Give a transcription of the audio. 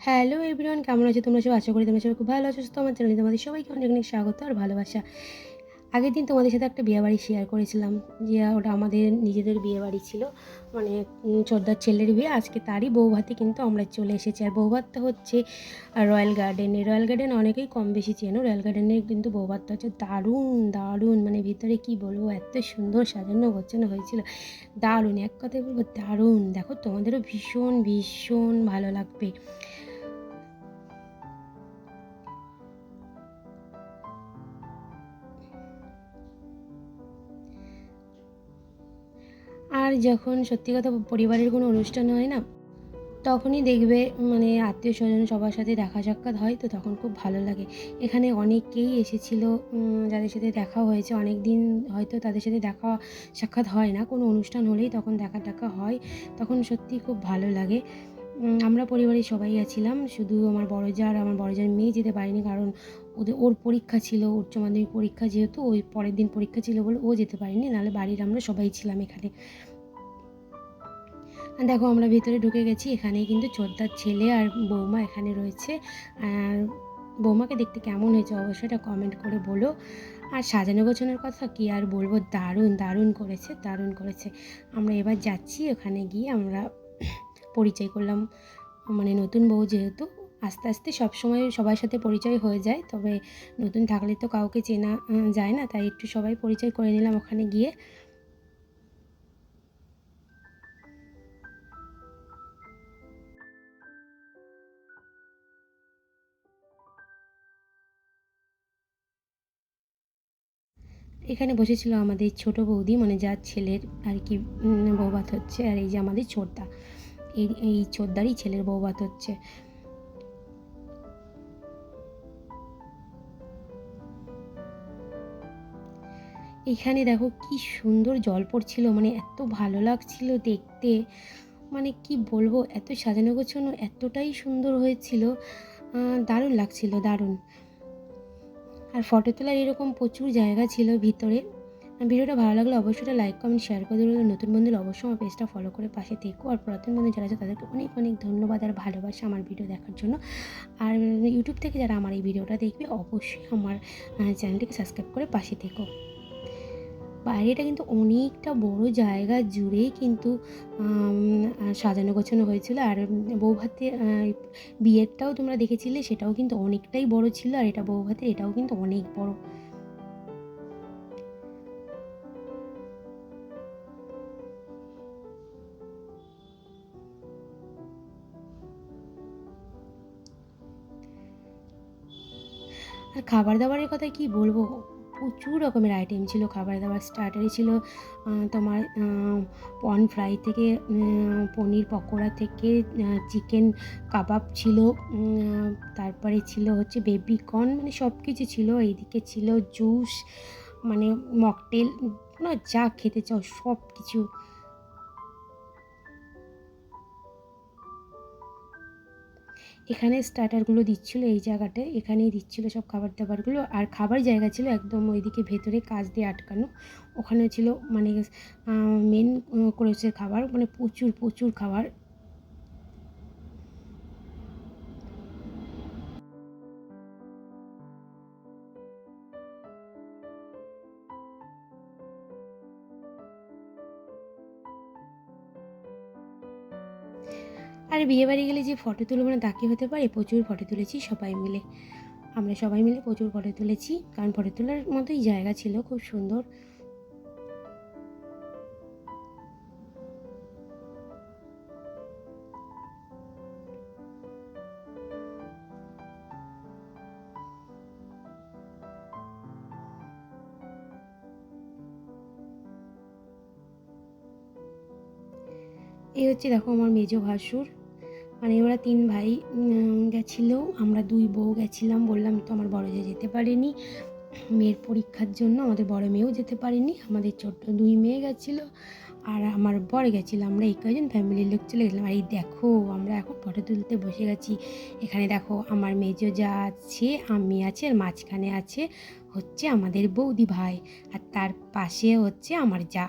Hello everyone কেমন আছো তোমরা সব আশা করি তোমরা সবাই খুব ভালো আছো তো আমার চ্যানেলে তোমাদের সবাইকে অনেক অনেক স্বাগত আর ভালোবাসা। আগের দিন তোমাদের সাথে একটা বিয়েবাড়ি শেয়ার করেছিলাম, যে ওটা আমাদের নিজেদের বিয়েবাড়ি ছিল মানে চোদ্দার ছেলের বিয়ে। আজকে তারই বৌভাতে কিন্তু আমরা চলে এসেছি। আর বৌভাতটা হচ্ছে রয়্যাল গার্ডেনে রয়্যাল গার্ডেন অনেকেই কম বেশি চেনো। রয়্যাল গার্ডেনের কিন্তু বৌভাতটা হচ্ছে দারুণ দারুণ। মানে ভিতরে কি বলব, এত সুন্দর সাজানো গোছানো হয়েছিল। দারুণ, এক কথায় বলব দারুণ। দেখো তোমাদেরও ভীষণ ভীষণ ভালো লাগবে। যখন সত্যি কথা পরিবারের কোনো অনুষ্ঠান হয় না, তখনই দেখবে মানে আত্মীয় স্বজন সবার সাথে দেখা সাক্ষাৎ হয়, তো তখন খুব ভালো লাগে। এখানে অনেকেই এসেছিল যাদের সাথে দেখা হয়েছে। অনেক দিন হয়তো তাদের সাথে দেখা সাক্ষাৎ হয় না, কোনো অনুষ্ঠান হলেই তখন দেখা টাকা হয়। তখন সত্যি খুব ভালো লাগে। আমরা পরিবারের সবাই গেছিলাম শুধু আমার বড় জার আমার বড় জার মেয়ে যেতে পারেনি, কারণ ওদের, ওর পরীক্ষা ছিল, উচ্চ মাধ্যমিক পরীক্ষা যেহেতু, ওই পরের দিন পরীক্ষা ছিল বলে ও যেতে পারেনি, নাহলে বাড়ির আমরা সবাই ছিলাম এখানে। দেখো, আমরা ভিতরে ঢুকে গেছি। এখানে কিন্তু ছোটদার ছেলে আর বৌমা এখানে রয়েছে। আর বৌমাকে দেখতে কেমন হয়েছে অবশ্যই এটা কমেন্ট করে বলো। আর সাজানো গোছানোর কথা কি আর বলব? দারুণ দারুণ করেছে দারুণ করেছে। আমরা এবার যাচ্ছি, ওখানে গিয়ে আমরা পরিচয় করলাম। মানে নতুন বউ যেহেতু, আস্তে আস্তে সব সময় সবার সাথে পরিচয় হয়ে যায়। তবে নতুন থাকলে তো কাউকে চেনা যায় না। তাই একটু সবাই পরিচয় করে নিলাম ওখানে গিয়ে। এখানে বসেছিল আমাদের ছোট বৌদি মানে যার ছেলের আর কি বৌভাত হচ্ছে, আর এই যে আমাদের ছোটদা এই এই ছোটদারই ছেলের বৌভাত হচ্ছে। এখানে দেখো কি সুন্দর জল পড়ছিল মানে এত ভালো লাগছিল দেখতে। মানে কি বলব, এত সাজানো গোছানো এতটাই সুন্দর হয়েছিল। দারুণ লাগছিল, দারুণ। আর ফটো তোলার এরকম প্রচুর জায়গা ছিল ভিতরে। ভিডিওটা ভালো লাগলে অবশ্যই লাইক কমেন্ট শেয়ার করে দেবো নতুন বন্ধুরা অবশ্যই আমার পেজটা ফলো করে পাশে থেকো। আর পুরাতন বন্ধু যারা আছে, তাদেরকে অনেক অনেক ধন্যবাদ আর ভালোবাসা আমার ভিডিও দেখার জন্য। আর ইউটিউব থেকে যারা আমার এই ভিডিওটা দেখবে, অবশ্যই আমার চ্যানেলটিকে সাবস্ক্রাইব করে পাশে থেকো। বাইরেটা কিন্তু অনেকটা বড় জায়গা জুড়েই কিন্তু সাজানো গোছানো হয়েছিল। আর আহ, বিয়েরটাও তোমরা দেখেছিলে সেটাও কিন্তু অনেকটাই বড় ছিল আর এটা বৌভাতের এটাও কিন্তু অনেক বড়। আর খাবার দাবারের কথা কি বলব? প্রচুর রকমের আইটেম ছিল, খাবার দাবার স্টার্টারে ছিল তোমার পন ফ্রাই থেকে পনির পকোড়া থেকে চিকেন কাবাব ছিল তারপরে ছিল হচ্ছে বেবিকর্ন মানে সব কিছু ছিল, এইদিকে ছিল জুস মানে মকটেল না যা খেতে চাও সব কিছু এখানে স্টার্টারগুলো দিচ্ছিল, এই জায়গাটায় এখানেই দিচ্ছিল সব খাবার দাবারগুলো আর খাবার জায়গা ছিল একদম ওইদিকে ভেতরে কাজ দিয়ে আটকানো। ওখানে ছিল মানে মেন করেছে খাবার। মানে প্রচুর প্রচুর খাবার। আর বিয়ে বাড়ি গেলে যে ফটো তুলবো না তাকে হতে পারে? প্রচুর ফটো তুলেছি সবাই মিলে। আমরা সবাই মিলে প্রচুর ফটো তুলেছি, কারণ ফটো তোলার মতোই জায়গা ছিল, খুব সুন্দর। এই হচ্ছে দেখো আমার মেজ ভাসুর। মানে ওরা তিন ভাই গেছিল। আমরা দুই বউ গেছিলাম। বললাম, তো আমার বড় যে যেতে পারেনি। মেয়ের পরীক্ষার জন্য আমাদের বড় মেয়েও যেতে পারেনি। আমাদের ছোট্ট দুই মেয়ে গেছিল। আর আমার বর গেছিল। আমরা এই কয়জন ফ্যামিলির লোক চলে গেছিলাম। আর এই দেখো, আমরা এখন ফটো তুলতে বসে গেছি। এখানে দেখো, আমার মেজো যা আছে, আমি আছে, আর মাঝখানে আছে হচ্ছে আমাদের বৌদি ভাই। আর তার পাশে হচ্ছে আমার যা